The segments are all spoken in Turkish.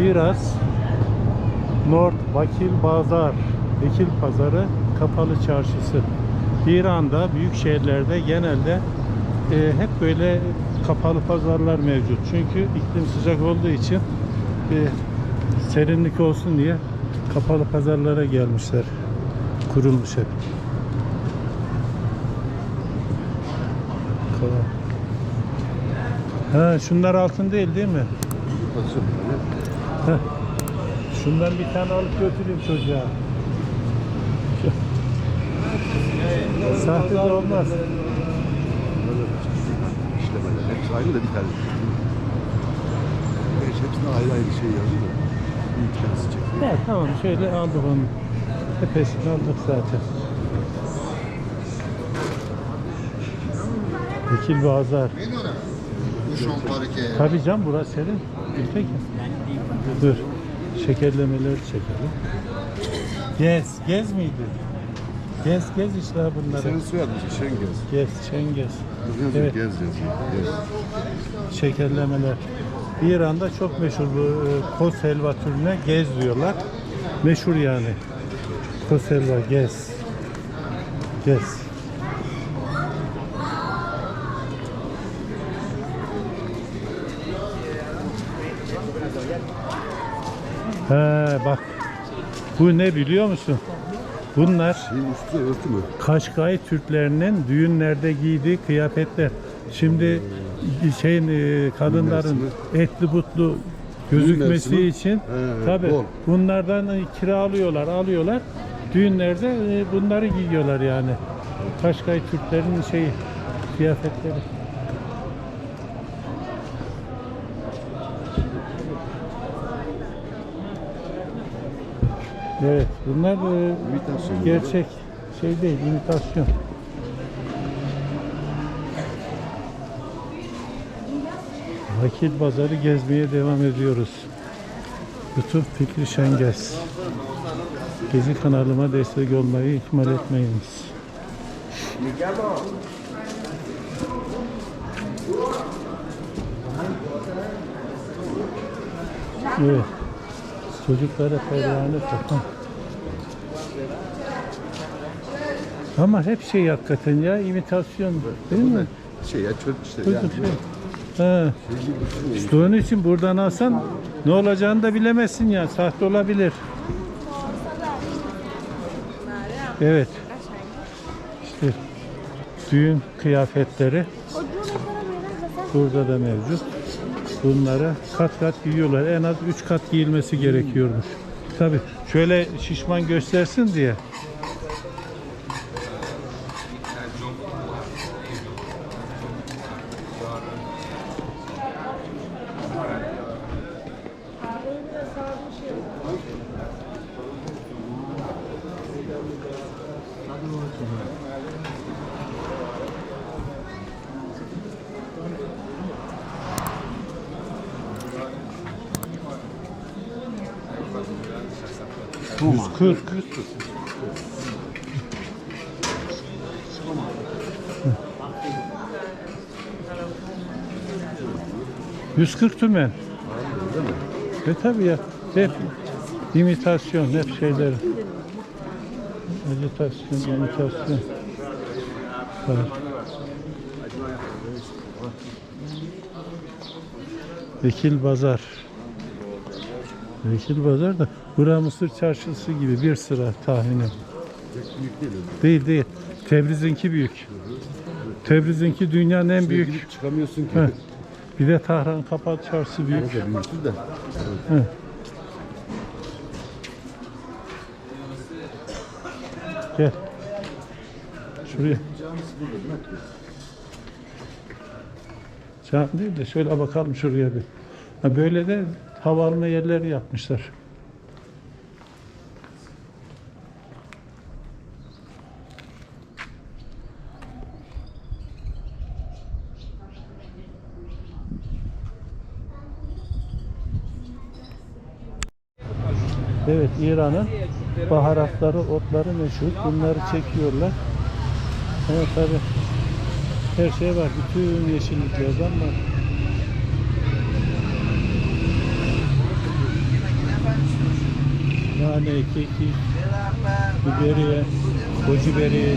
Şiraz North Vakil Bazar Vekil Pazarı Kapalı Çarşısı İran'da büyük şehirlerde genelde e, hep böyle kapalı pazarlar mevcut. Çünkü iklim sıcak olduğu için e, serinlik olsun diye kapalı pazarlara gelmişler. Kurulmuş hep. Ha, şunlar altın değil değil mi? Heh. Şundan bir tane alıp götüreyim çocuğa. Sahte de olmaz. İşlemeler. Hepsi aynı da bir tane. Gerçi hepsinde ayrı ayrı şey yazıyor da. Tanesi çekiyor. Ya tamam şöyle aldık onu. Hepsini aldık zaten. Vekil Bazar. Tabii can burası senin. Peki. Dur. Şekerlemeleri çekelim. Gez. Gez miydi? Gez gez işte bunları. Senin soyadın Şengez. Gez. Yazıyor, Evet. Gez yazıyor. Gez. Şekerlemeler. İran'da çok meşhur bu e, koz helva türüne gez diyorlar. Meşhur yani. Koz helva, gez. Gez. He bak. Bu ne biliyor musun? Bunlar Şeyin üstü örtü mü? Kaşkay Türklerinin düğünlerde giydiği kıyafetler. Şimdi şeyin e, kadınların etli butlu gözükmesi mevsimi. için He, tabi bol. bunlardan e, kiralıyorlar, alıyorlar. Düğünlerde e, bunları giyiyorlar yani. Kaşkay Türklerin şeyi kıyafetleri. Evet, bunlar e, İmitasyon. Gerçek şey değil, imitasyon. Vakit pazarı gezmeye devam ediyoruz. YouTube Fikri Şengez. Gezi kanalıma destek olmayı ihmal etmeyiniz. Evet. Çocuklara pervane takan. Ama hep şey hakikaten ya imitasyon değil mi? Şey ya çöp işte. Çocuk Yani, şey. Ha. İşte onun için buradan alsan ne olacağını da bilemezsin ya. Sahte olabilir. Evet. İşte düğün kıyafetleri burada da mevcut. Bunları kat kat giyiyorlar. En az 3 kat giyilmesi gerekiyormuş. Tabi şöyle şişman göstersin diye. Tuma. 40. ...140 tümen. Değil mi? E tabi ya. Hep imitasyon, hep şeyler. Agitasyon, imitasyon. Var. Vekil Bazar. Vekil Bazar da Bura Mısır Çarşısı gibi bir sıra tahminim. Büyük değil. Değil değil. Tebriz'inki büyük. Tebriz'inki dünyanın en Şuraya büyük. çıkamıyorsun ki. Heh. Bir de Tahran Kapalı Çarşısı büyük. Orada büyüktür de. Gel. Şuraya. Cam değil de şöyle bakalım şuraya bir. Ha böyle de hava alma yerleri yapmışlar. Evet İran'ın baharatları, otları meşhur. Bunları çekiyorlar. Evet tabi. Her şey var. Bütün yeşilliklerden var. Nane, kekik, biberiye, kocu biberiye.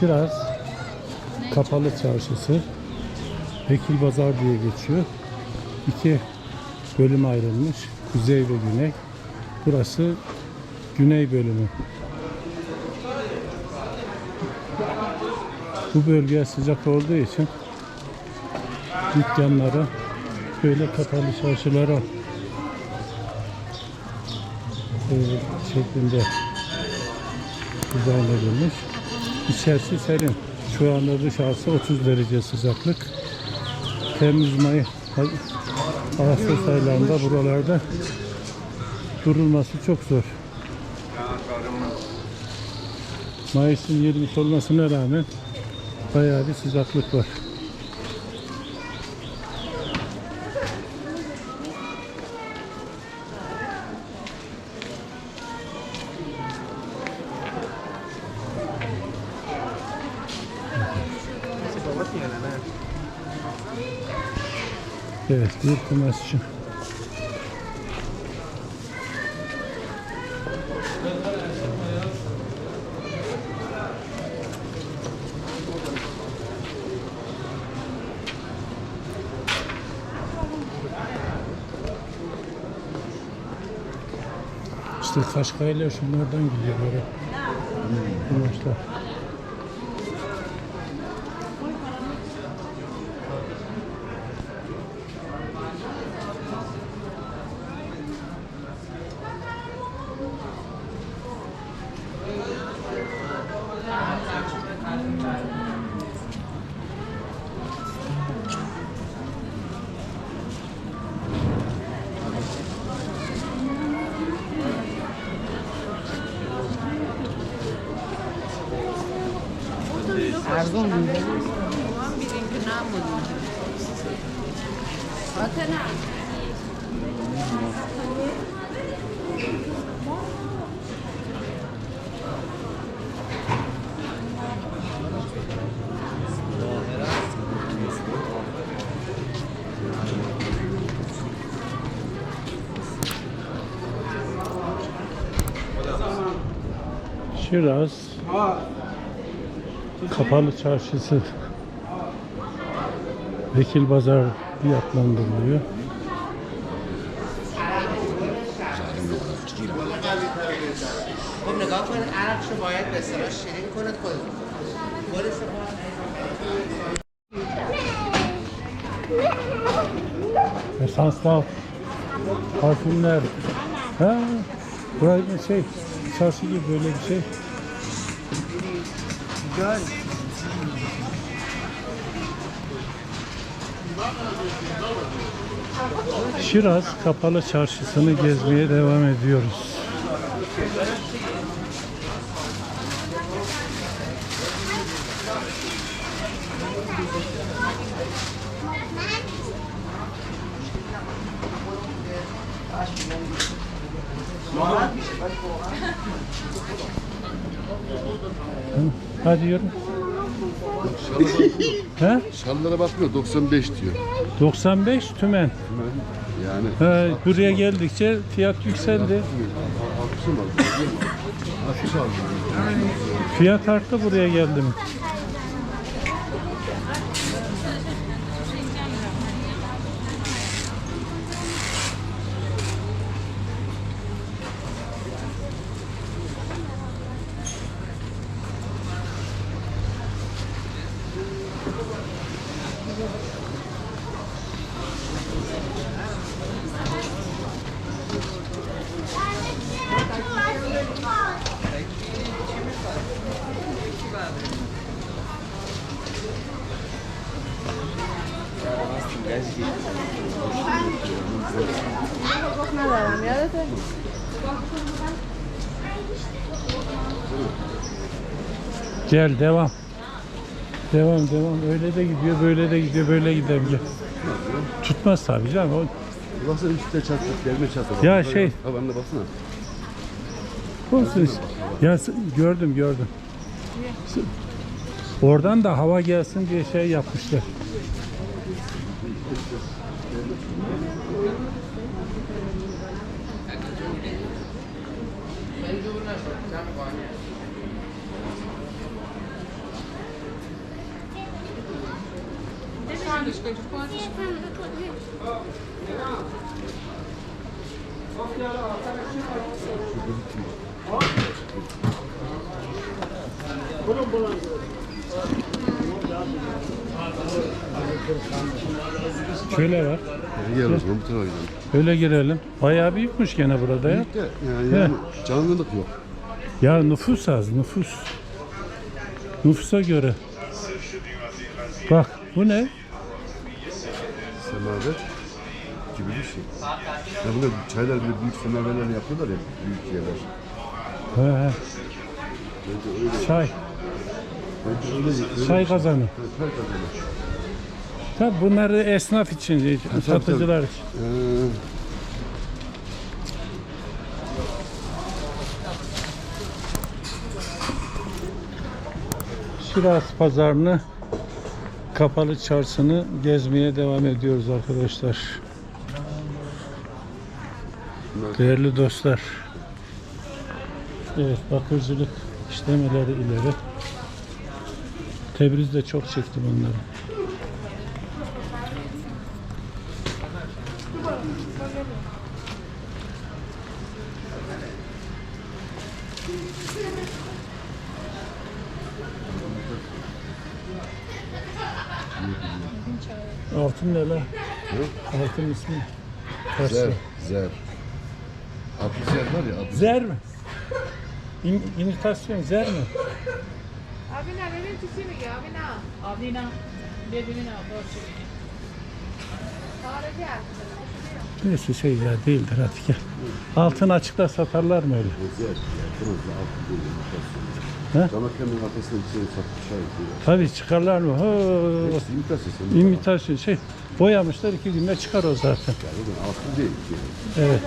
Şiraz Kapalı Çarşısı Vekil Bazar diye geçiyor. İki bölüm ayrılmış. Kuzey ve güney. Burası güney bölümü. Bu bölge sıcak olduğu için dükkanları böyle kapalı çarşılara e, şeklinde dizayn edilmiş. İçerisi serin. Şu anda dışarısı 30 derece sıcaklık. Temmuz, May, Ağustos aylarında buralarda durulması çok zor. Mayıs'ın 20 olmasına rağmen bayağı bir sıcaklık var. Evet, bir kumaşçı. İşte Kaşkay'la şunlardan gidiyor böyle. Kumaşlar. Erzurum. Şiraz. Kapalı Çarşısı Vekil Pazar diye adlandırılıyor. خب نگاه کن عرقش رو باید به اصطلاح شیرین کنید خود خودش رو Esanslar, parfümler. Ha, burası bir şey, çarşı gibi böyle bir şey. Şiraz Kapalı Çarşısı'nı gezmeye devam ediyoruz. Hadi yürü. He? Şallara bakmıyor 95 diyor. 95 tümen. Yani. He, buraya geldikçe fiyat yükseldi. Fiyat arttı buraya geldim. Gel devam. Devam devam. Öyle de gidiyor, böyle de gidiyor, böyle gidebilir. Tutmaz tabii canım. O Baksana üstte çatlık, gelme çatı. Ya şey- Havanına baksana. Olsun işte. Ya s- gördüm gördüm. S- Oradan da hava gelsin diye şey yapmışlar. Şöyle var. Gel o zaman bu tarafa gidelim. Öyle girelim. Bayağı büyükmüş gene burada ya. Büyük de yani, yani canlılık yok. Ya nüfus az nüfus. Nüfusa göre. Bak bu ne? Semaver gibi bir şey. Ya burada çaylar bile büyük semaverler yapıyorlar ya büyük yerler. He, he. Bence öyle. Çay. Bence öyle. öyle Çay bir şey. kazanı. Evet, çay kazanı. Tabi bunları esnaf için, satıcılar için. Ee, Şiraz pazarını, kapalı çarşını gezmeye devam ediyoruz arkadaşlar. Değerli dostlar. Evet, bakırcılık işlemeleri ileri. Tebriz'de çok çektim onları. Altın ismi. Tersi. zer, zer. Altı zer var ya, altı Zer mi? İm, imitasyon zer mi? Ne benim çiçeği mi ya? Ne? Birbirini al. Sonra gel. Neyse şey ya değildir hadi gel. Altın açıkta satarlar mı öyle? Değil. Damaklarının satmışlar. Tabii çıkarlar mı? Hepsi imitasyon. şey boyamışlar iki günde çıkar o zaten. Yani o da altı değil. Evet.